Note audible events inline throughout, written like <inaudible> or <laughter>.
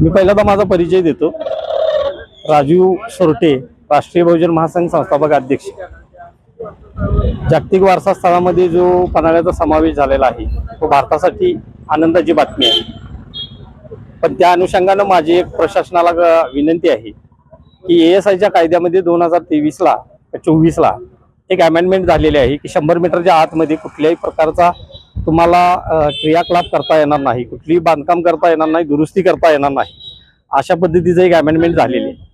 मी पहिल्यांदा माझा परिचय देतो. राजीव सोरटे राष्ट्रीय बहुजन महासंघ संस्थापक अध्यक्ष. जागतिक वारसा स्थळामध्ये जो पन्हाळ्याचा समावेश झालेला आहे तो भारतासाठी आनंदाची बातमी आहे. पण त्या अनुषंगानं माझी एक प्रशासनाला विनंती आहे की ए एस आयच्या कायद्यामध्ये दोन हजार तेवीसला चोवीसला एक अमेंडमेंट झालेली आहे की शंभर मीटरच्या आतमध्ये कुठल्याही प्रकारचा तुम्हाला क्रियाकलाप करता येणार नाही कुठलीही बांधकाम करता येणार नाही दुरुस्ती करता येणार नाही अशा पद्धतीचं एक अमेंडमेंट झालेली आहे.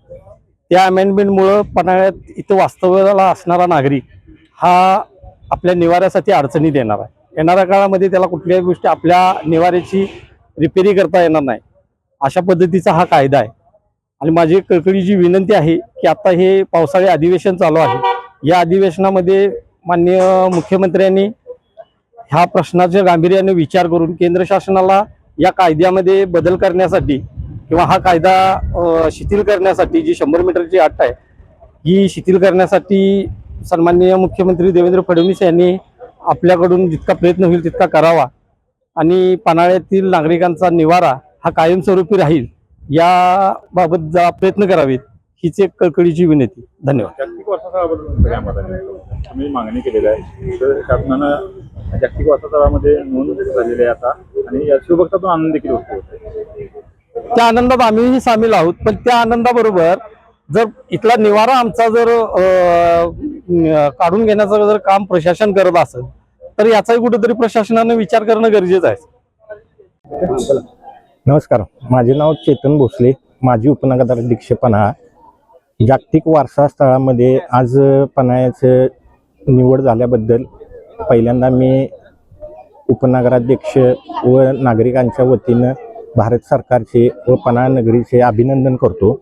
त्या अमेंडमेंटमुळं पन्हाळ्यात इथं वास्तव्याला असणारा नागरिक हा आपल्या निवाऱ्यासाठी अडचणीत येणार आहे. येणाऱ्या काळामध्ये त्याला कुठल्याही गोष्टी आपल्या निवाऱ्याची रिपेरी करता येणार नाही. अशा पद्धतीचा हा कायदा आहे. आणि माझी एक कळकळीची विनंती आहे की आता हे पावसाळी अधिवेशन चालू आहे. या अधिवेशनामध्ये माननीय मुख्यमंत्र्यांनी ह्या प्रश्नाच्या गांभीर्याने विचार करून केंद्र शासनाला या कायद्यामध्ये बदल करण्यासाठी किंवा हा कायदा शिथिल करण्यासाठी जी शंभर मीटरची अट आहे ही शिथिल करण्यासाठी सन्माननीय मुख्यमंत्री देवेंद्र फडणवीस यांनी आपल्याकडून जितका प्रयत्न होईल तितका करावा आणि पन्हाळ्यातील नागरिकांचा निवारा हा कायमस्वरूपी राहील याबाबत जा प्रयत्न करावेत हीच एक कळकळीची विनंती. धन्यवाद. मागणी केलेली आहे. शासनानं जागतिक वारसास्थळामध्ये नोंद झालेली आहे आता. आणि या शिवभक्तातून आनंद देखील होतोय. त्या आनंदात आम्हीही सामील आहोत पण त्या आनंदाबरोबर जर इथला निवारा आमचा जर काढून घेण्याचं जर काम प्रशासन करत असेल तर याचाही कुठेतरी प्रशासनाने विचार करणं गरजेचं आहे. नमस्कार. माझे नाव चेतन भोसले. माजी उपनगराध्यक्ष अध्यक्ष पन्हाळा. जागतिक वारसा स्थळामध्ये आज पन्हाळ्याचं निवड झाल्याबद्दल पहिल्यांदा मी उपनगराध्यक्ष व नागरिकांच्या वतीनं भारत सरकारचे व पन्हाळा नगरीचे अभिनंदन करतो.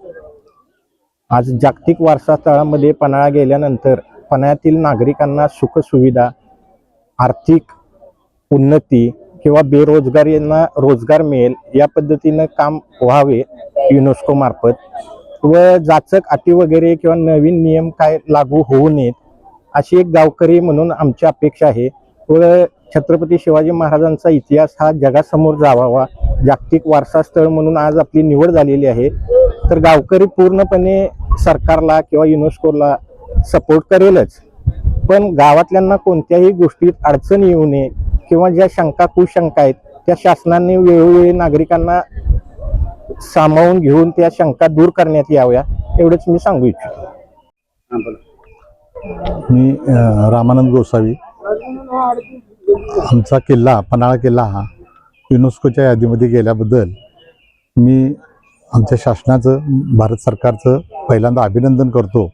आज जागतिक वारसा स्थळामध्ये पन्हाळा गेल्यानंतर पन्हाळ्यातील नागरिकांना सुखसुविधा आर्थिक उन्नती किंवा बेरोजगारींना रोजगार मिळेल या पद्धतीनं काम व्हावे युनेस्को मार्फत. व जाचक अटी वगैरे किंवा नवीन नियम काय लागू होऊ नयेत अशी एक गावकरी म्हणून आमची अपेक्षा आहे. व छत्रपती शिवाजी महाराजांचा इतिहास हा जगासमोर जावावा जागतिक वारसा स्थळ म्हणून आज आपली निवड झालेली आहे. तर गावकरी पूर्णपणे सरकारला किंवा युनेस्कोला सपोर्ट करेलच. पण गावातल्यांना कोणत्याही गोष्टीत अडचण येऊ नये किंवा ज्या शंका कुशंका आहेत त्या शासनाने वेळोवेळी नागरिकांना सामावून घेऊन त्या शंका दूर करण्यात याव्या एवढंच मी सांगू इच्छितो. मी रामानंद गोसावी. आमचा किल्ला पन्हाळा किल्ला हा युनेस्कोच्या यादीमध्ये गेल्याबद्दल मी आमच्या शासनाचं भारत सरकारचं पहिल्यांदा अभिनंदन करतो.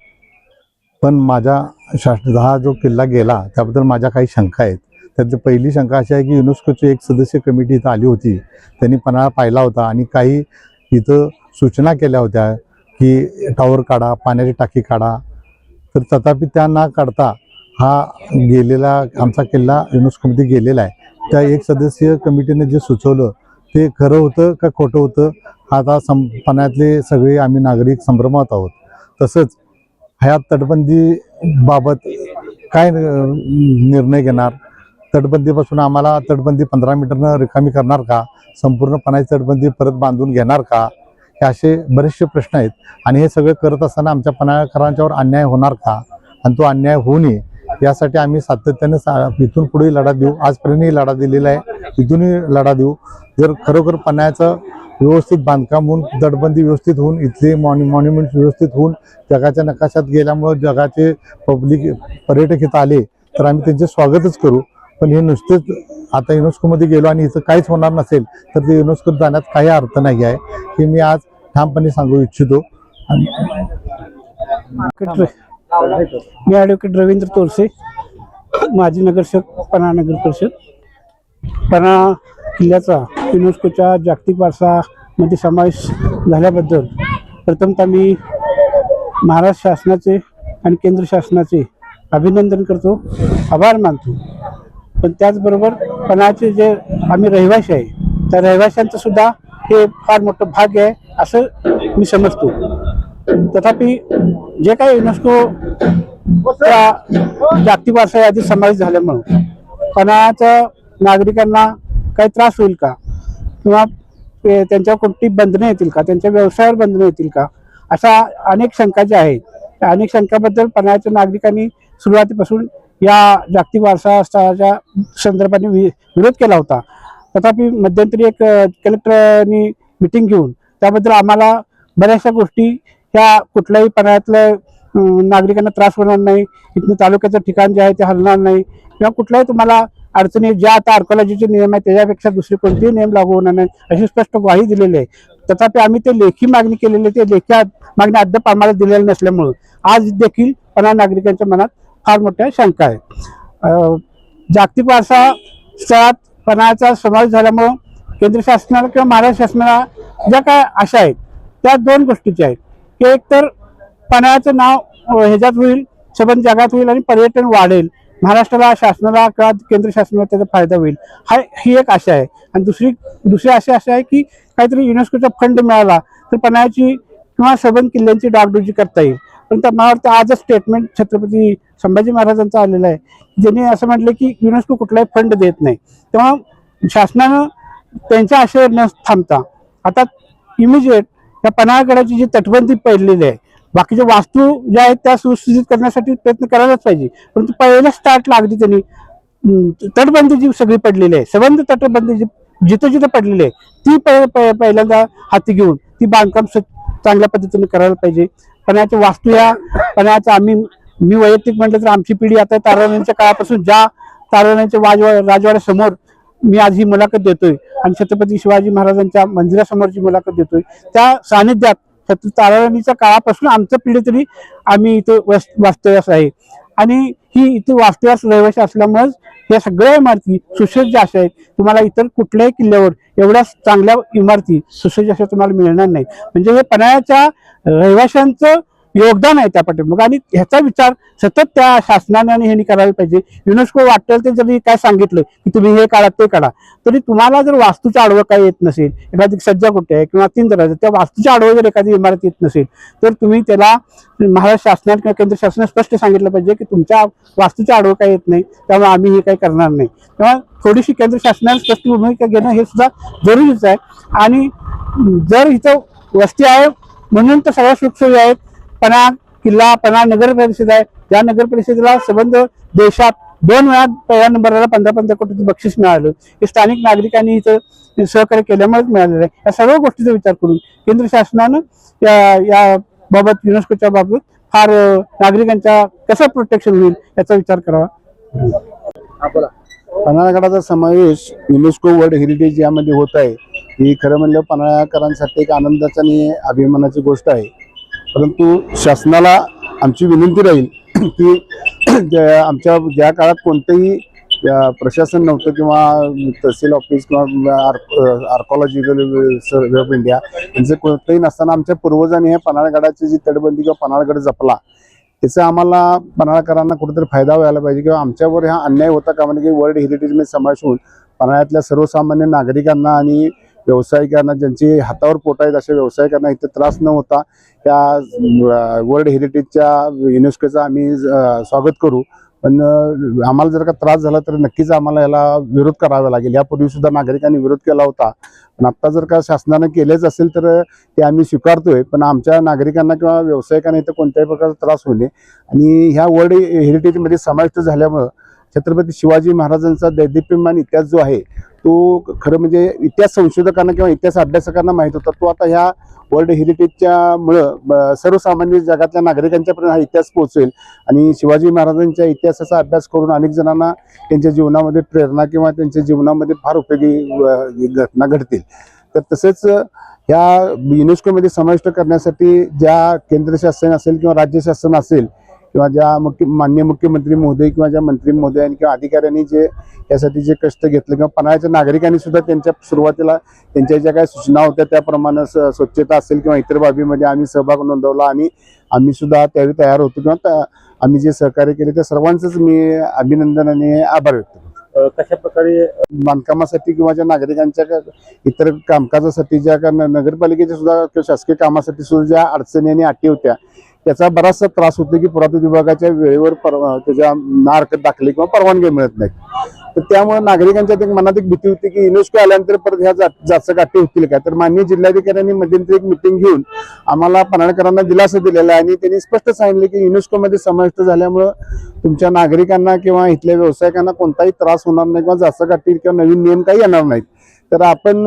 पण माझ्या शासन हा जो किल्ला गेला त्याबद्दल माझ्या काही शंका आहेत. त्यातली पहिली शंका अशी आहे की युनेस्कोची एक सदस्य कमिटी इथं आली होती. त्यांनी पन्हाळा पाहिला होता आणि काही इथं सूचना केल्या होत्या की टॉवर काढा पाण्याची टाकी काढा तर तथापि त्या न काढता हा गेलेला आमचा किल्ला युनेस्कोमध्ये गेलेला आहे. त्या एक सदस्यीय कमिटीने जे सुचवलं ते खरं होतं का खोटं होतं आता संपण्यातले सगळे आम्ही नागरिक संभ्रमात आहोत. तसंच ह्या तटबंदीबाबत काय निर्णय घेणार? तटबंदीपासून आम्हाला तटबंदी पंधरा मीटरनं रिकामी करणार का? संपूर्ण पाण्याची तटबंदी परत बांधून घेणार का? हे असे बरेचसे प्रश्न आहेत. आणि हे सगळं करत असताना आमच्या पन्हाळकरांच्यावर अन्याय होणार का? आणि तो अन्याय होऊ नये यासाठी आम्ही सातत्याने सा इथून पुढेही लढा देऊ. आजपर्यंतही लढा दिलेला आहे. इथूनही लढा देऊ. जर खरोखर पन्हाळ्याचं व्यवस्थित बांधकाम होऊन दडबंदी व्यवस्थित होऊन इथले मॉन्यु मॉन्युमेंट्स व्यवस्थित होऊन जगाच्या नकाशात गेल्यामुळं जगाचे पब्लिक पर्यटक इथं आले तर आम्ही त्यांचे स्वागतच करू. पण हे नुसतेच आता युनेस्कोमध्ये गेलो आणि इथं काहीच होणार नसेल तर ते युनेस्कोत जाण्यात काही अर्थ नाही आहे. हे मी आज ठामपणे सांगू इच्छितो. ॲडव्होकेट मी ॲडव्होकेट रवींद्र तोरसे माजी नगरसेवक पन्हाळा नगर परिषद. पन्हाळा किल्ल्याचा युनेस्कोच्या जागतिक वारसामध्ये समावेश झाल्याबद्दल प्रथमतः मी महाराष्ट्र शासनाचे आणि केंद्र शासनाचे अभिनंदन करतो आभार मानतो. पण त्याचबरोबर पणाचे जे आम्ही रहिवाशी आहे त्या रहिवाशांचं सुद्धा हे फार मोठं भाग्य आहे असं मी समजतो. तथापि जे काही युनेस्को त्या जागतिक वारसा यादीत समावेश झाल्यामुळं पन्हाळ्याच्या नागरिकांना काही त्रास होईल का? किंवा ते- त्यांच्यावर कोणती बंधनं येतील का? त्यांच्या व्यवसायावर बंधनं येतील का? अशा अनेक शंका ज्या आहेत त्या अनेक शंकाबद्दल पणाच्या नागरिकांनी सुरुवातीपासून या जागतिक वारसा स्थळाच्या संदर्भाने वि विरोध केला होता. तथापि मध्यंतरी एक कलेक्टरनी मिटिंग घेऊन त्याबद्दल आम्हाला बऱ्याचशा गोष्टी ह्या कुठल्याही पन्हाळ्यातल्या नागरिकांना त्रास होणार नाही. इथून तालुक्याचं ठिकाण जे आहे ते हलणार नाही. किंवा कुठल्याही तुम्हाला अडचणी ज्या आता आर्कोलॉजीचे नियम आहेत त्याच्यापेक्षा दुसरे कोणतेही नियम लागू होणार नाही अशी स्पष्ट ग्वाही दिलेली आहे. तथापि आम्ही ते लेखी मागणी केलेली आहे, ते लेखी मागणी अद्याप आम्हाला दिलेली नसल्यामुळं आज देखील पणा नागरिकांच्या मनात फार मोठ्या शंका आहे जागतिक वारसा स्थळात पणाचा समावेश झाल्यामुळं केंद्र शासनाला किंवा महाराष्ट्र शासनाला ज्या काय आशा आहेत त्या दोन गोष्टीच्या आहेत. की एक तर पन्हाळ्याचं नाव ह्याच्यात होईल सबंध जगात होईल आणि पर्यटन वाढेल. महाराष्ट्राला शासनाला किंवा केंद्र शासनाला त्याचा फायदा होईल. हा ही एक आशा आहे. आणि दुसरी दुसरी आशा अशी आहे की काहीतरी युनेस्कोचा फंड मिळाला तर पन्हाळ्याची किंवा सबंध किल्ल्यांची डागडुजी करता येईल. पण त्या मला वाटतं आजच स्टेटमेंट छत्रपती संभाजी महाराजांचं आलेलं आहे. ज्यांनी असं म्हटलं की युनेस्को कुठलाही फंड देत नाही. तेव्हा शासनानं त्यांच्या आशय न थांबता आता इमिजिएट या पन्हाळगडाची जी तटबंदी पडलेली आहे बाकीच्या वास्तू ज्या आहेत त्या सुस्थितीत करण्यासाठी प्रयत्न करायलाच पाहिजे. परंतु पहिल्या स्टार्ट लागली त्यांनी तटबंदी जी सगळी पडलेली आहे सबंध तटबंदी जी जिथं जिथं पडलेली आहे ती पहिल्यांदा हाती घेऊन ती बांधकाम चांगल्या पद्धतीने करायला पाहिजे. पण्याच्या वास्तू या पण्याचा आम्ही मी वैयक्तिक म्हटलं तर आमची पिढी आता ताराण्यांच्या काळापासून ज्या ताराण्यांच्या वाजवा राजवाड्यासमोर मी आज ही मुलाखत देतोय. आणि छत्रपती शिवाजी महाराजांच्या मंदिरासमोरची मुलाखत देतोय. त्या सानिध्यात छत्र ताराणीच्या काळापासून आमच्या पिढी तरी आम्ही इथे वास्तव्यास आहे. आणि ही इथे वास्तव्यास रहिवासी असल्यामुळेच या सगळ्या इमारती सुसज्ज अशा आहेत तुम्हाला इतर कुठल्याही किल्ल्यावर एवढ्या चांगल्या इमारती सुसज्ज अशा तुम्हाला मिळणार नाही म्हणजे हे पन्हाळ्याच्या रहिवाशांचं योगदान आहे त्या पाठीमागे. आणि ह्याचा विचार सतत त्या शासनाने आणि ह्यांनी करायला पाहिजे. युनेस्को वाटेल ते जरी काय सांगितलं की तुम्ही हे काढा ते काढा तरी तुम्हाला जर वास्तूच्या आडवं काय येत नसेल एखादी सज्जा कुठे आहे किंवा तीन दराज त्या वास्तूच्या आडवं जर एखादी इमारत येत नसेल तर तुम्ही त्याला महाराष्ट्र शासनाने किंवा केंद्र शासनाने स्पष्ट सांगितलं पाहिजे की तुमच्या वास्तूच्या आडवं काय येत नाही त्यामुळे आम्ही हे काही करणार नाही. तेव्हा थोडीशी केंद्र शासनाने स्पष्ट भूमिका घेणं हे सुद्धा जरुरीच आहे. आणि जर इथं वस्ती आहे म्हणून तर सगळ्या सुखसोयी आहेत पणा किल्ला पणा नगर परिषद आहे. या नगर परिषदेला संबंध देशात दोन वेळा पहिल्या नंबरला पंधरा पंधरा कोटीचं बक्षीस मिळालं. हे स्थानिक नागरिकांनी इथं सहकार्य केल्यामुळेच मिळालेलं आहे. या सर्व गोष्टीचा विचार करून केंद्र शासनानं या या बाबत युनेस्कोच्या बाबत फार नागरिकांच्या कसं प्रोटेक्शन होईल याचा विचार करावा. पन्हाळगडाचा समावेश युनेस्को वर्ल्ड हेरिटेज यामध्ये होत आहे. ही खरं म्हणलं पन्हाळकरांसाठी एक आनंदाचा आणि अभिमानाची गोष्ट आहे. परंतु शासनाला आमची विनंती राहील <clears throat> की <clears throat> ज्या- आमच्या ज्या काळात कोणतंही प्रशासन नव्हतं किंवा तहसील ऑफिस किंवा आर्कॉलॉजिकल सर्व्हे ऑफ इंडिया यांचं कोणतंही नसताना आमच्या पूर्वजांनी हे पन्हाळगडाची जी तटबंदी किंवा पन्हाळगड जपला त्याचा आम्हाला पन्हाळकरांना कुठेतरी फायदा व्हायला पाहिजे किंवा आमच्यावर हा अन्याय होता का? म्हणजे की वर्ल्ड हेरिटेजमध्ये समावेश होऊन पन्हाळ्यातल्या सर्वसामान्य नागरिकांना आणि व्यावसायिकांना ज्यांची हातावर पोट आहेत अशा व्यावसायिकांना इथे त्रास न होता त्या वर्ल्ड हेरिटेजच्या युनेस्कोचा आम्ही स्वागत करू. पण आम्हाला जर का त्रास झाला तर नक्कीच आम्हाला याला विरोध करावा लागेल. यापूर्वी सुद्धा नागरिकांनी विरोध केला होता. पण आता जर का शासनानं केलेच असेल तर ते आम्ही स्वीकारतोय. पण आमच्या नागरिकांना किंवा व्यावसायिकांना इथं कोणत्याही प्रकारचा त्रास होऊ नये. आणि ह्या वर्ल्ड हेरिटेजमध्ये समाविष्ट झाल्यामुळं छत्रपती शिवाजी महाराजांचा दैदिप्यमान इतिहास जो आहे तो खरं म्हणजे इतिहास संशोधकांना किंवा इतिहास अभ्यासकांना माहीत होता. तो आता ह्या वर्ल्ड हेरिटेजच्या मुळं ब- सर्वसामान्य जगातल्या नागरिकांच्यापर्यंत हा इतिहास पोहोचेल आणि शिवाजी महाराजांच्या इतिहासाचा अभ्यास करून अनेक जणांना त्यांच्या जीवनामध्ये प्रेरणा किंवा त्यांच्या जीवनामध्ये फार उपयोगी घटना घडतील. तर तसेच ह्या युनेस्कोमध्ये समाविष्ट करण्यासाठी ज्या केंद्र शासन असेल किंवा राज्य शासन असेल किंवा ज्या मुख्य मान्य मुख्यमंत्री महोदय किंवा ज्या मंत्री महोदयांनी किंवा अधिकाऱ्यांनी जे यासाठी जे कष्ट घेतले किंवा पन्हाळ्याच्या नागरिकांनी सुद्धा त्यांच्या सुरुवातीला त्यांच्या ज्या काही सूचना होत्या त्याप्रमाणे स्वच्छता असेल किंवा इतर बाबीमध्ये आम्ही सहभाग नोंदवला आणि आम्ही सुद्धा त्यावेळी तयार होतो किंवा आम्ही जे सहकार्य केले त्या सर्वांचंच मी अभिनंदन आणि आभार व्यक्त करतो. कशा प्रकारे बांधकामासाठी किंवा ज्या नागरिकांच्या इतर कामकाजासाठी ज्या नगरपालिकेच्या सुद्धा किंवा शासकीय कामासाठी सुद्धा ज्या अडचणी आणि अटी होत्या त्याचा बराचसा त्रास होतो की पुरातत्व विभागाच्या वेळेवर पर त्याच्या नारक दाखले किंवा परवानगी मिळत नाहीत तर त्यामुळे नागरिकांच्या एक मनात एक भीती होती की युनेस्को आल्यानंतर परत ह्या जास्त गाठी होतील का? तर माननीय जिल्हाधिकाऱ्यांनी मध्यंतरी एक मिटिंग घेऊन आम्हाला पन्हाळकरांना दिलासा दिलेला आहे आणि त्यांनी स्पष्ट सांगितले की युनेस्कोमध्ये समाविष्ट झाल्यामुळं तुमच्या नागरिकांना किंवा इथल्या व्यावसायिकांना कोणताही त्रास होणार नाही किंवा जास्त गाठी किंवा नवीन नियम काही येणार नाहीत. तर आपण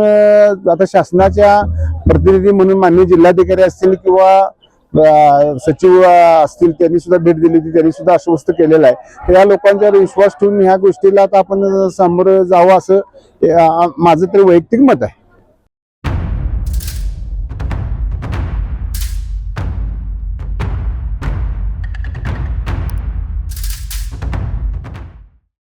आता शासनाच्या प्रतिनिधी म्हणून माननीय जिल्हाधिकारी असतील किंवा सचिव असतील त्यांनी सुद्धा भेट दिली होती त्यांनी सुद्धा आश्वस्त केलेलं आहे. तर या लोकांच्यावर विश्वास ठेवून ह्या गोष्टीला आता आपण सामोरं जावं असं माझं तरी वैयक्तिक मत आहे.